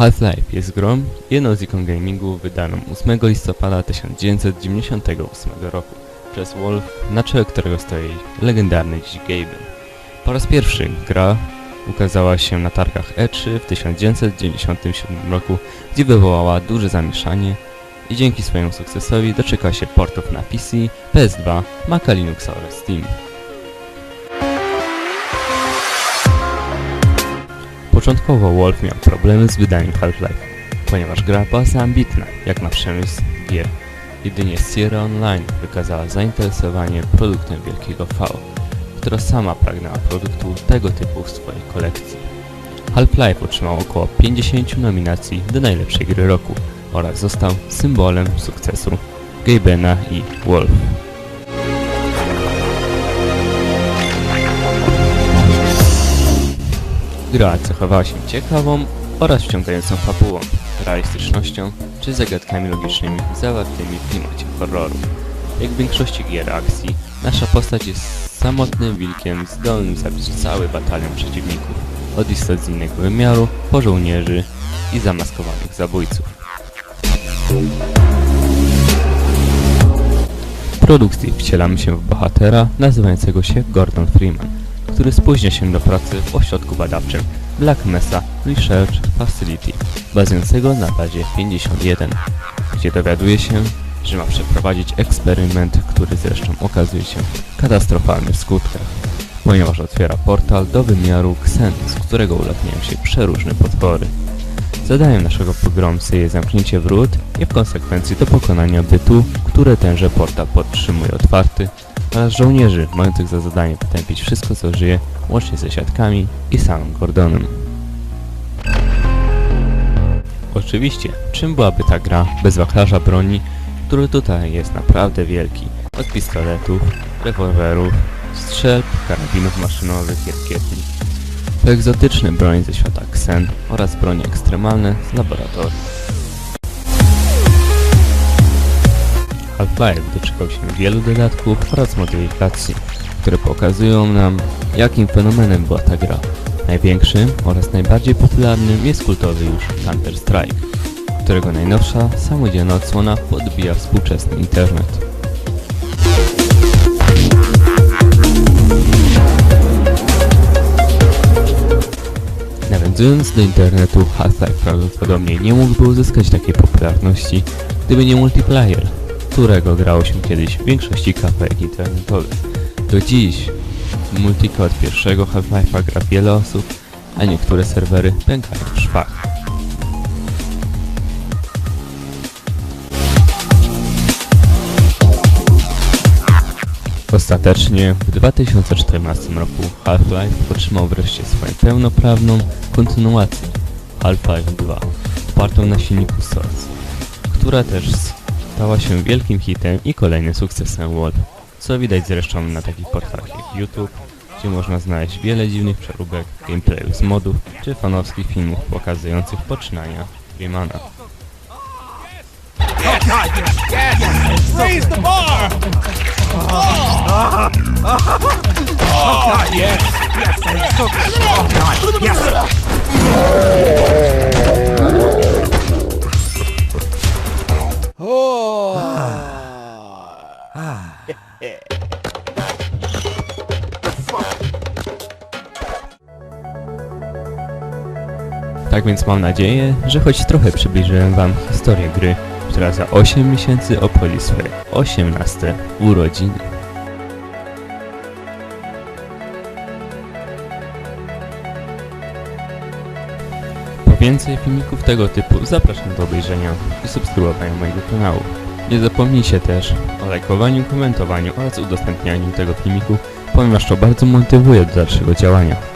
Half-Life jest grą jedną z ikon gamingu wydaną 8 listopada 1998 roku przez Wolf, na czele którego stoi legendarny dziś Gaben. Po raz pierwszy gra ukazała się na targach E3 w 1997 roku, gdzie wywołała duże zamieszanie i dzięki swojemu sukcesowi doczekała się portów na PC, PS2, Maca Linuxa oraz Steam. Początkowo Wolf miał problemy z wydaniem Half-Life, ponieważ gra była za ambitna, jak na przemysł gier. Jedynie Sierra Online wykazała zainteresowanie produktem Wielkiego V, która sama pragnęła produktu tego typu w swojej kolekcji. Half-Life otrzymał około 50 nominacji do najlepszej gry roku oraz został symbolem sukcesu Gabena i Wolf. Gra cechowała się ciekawą oraz wciągającą fabułą, realistycznością czy zagadkami logicznymi zawartymi w klimacie horroru. Jak w większości gier akcji, nasza postać jest samotnym wilkiem zdolnym zabić cały batalion przeciwników, od innego wymiaru, po żołnierzy i zamaskowanych zabójców. W produkcji wcielamy się w bohatera nazywającego się Gordon Freeman, który spóźnia się do pracy w ośrodku badawczym Black Mesa Research Facility, bazującego na bazie 51, gdzie dowiaduje się, że ma przeprowadzić eksperyment, który zresztą okazuje się katastrofalny w skutkach, ponieważ otwiera portal do wymiaru Xen, z którego ulatniają się przeróżne potwory. Zadaniem naszego pogromcy jest zamknięcie wrót i w konsekwencji do pokonania bytu, które tenże portal podtrzymuje otwarty, oraz żołnierzy mających za zadanie potępić wszystko co żyje, łącznie ze siatkami i samym Gordonem. Oczywiście, czym byłaby ta gra bez wachlarza broni, który tutaj jest naprawdę wielki, od pistoletów, rewolwerów, strzelb, karabinów maszynowych i rakietni. Po egzotyczne broń ze świata Xen oraz bronie ekstremalne z laboratorium. Half-Life doczekał się wielu dodatków oraz modyfikacji, które pokazują nam, jakim fenomenem była ta gra. Największym oraz najbardziej popularnym jest kultowy już Counter-Strike, którego najnowsza samodzielna odsłona podbija współczesny internet. Nawiązując do internetu, Half-Life prawdopodobnie nie mógłby uzyskać takiej popularności, gdyby nie multiplayer, którego grało się kiedyś w większości kafejek internetowych. Do dziś multika od pierwszego Half-Life'a gra wiele osób, a niektóre serwery pękają w szwach. Ostatecznie w 2014 roku Half-Life otrzymał wreszcie swoją pełnoprawną kontynuację Half-Life 2 opartą na silniku Source, która też stała się wielkim hitem i kolejnym sukcesem Wolf, co widać zresztą na takich portalach jak YouTube, gdzie można znaleźć wiele dziwnych przeróbek, gameplayów z modów czy fanowskich filmów pokazujących poczynania Freemana. Tak więc mam nadzieję, że choć trochę przybliżyłem wam historię gry, która za 8 miesięcy obchodzi swoje 18 urodziny. Po więcej filmików tego typu zapraszam do obejrzenia i subskrybowania mojego kanału. Nie zapomnijcie też o lajkowaniu, komentowaniu oraz udostępnianiu tego filmiku, ponieważ to bardzo motywuje do dalszego działania.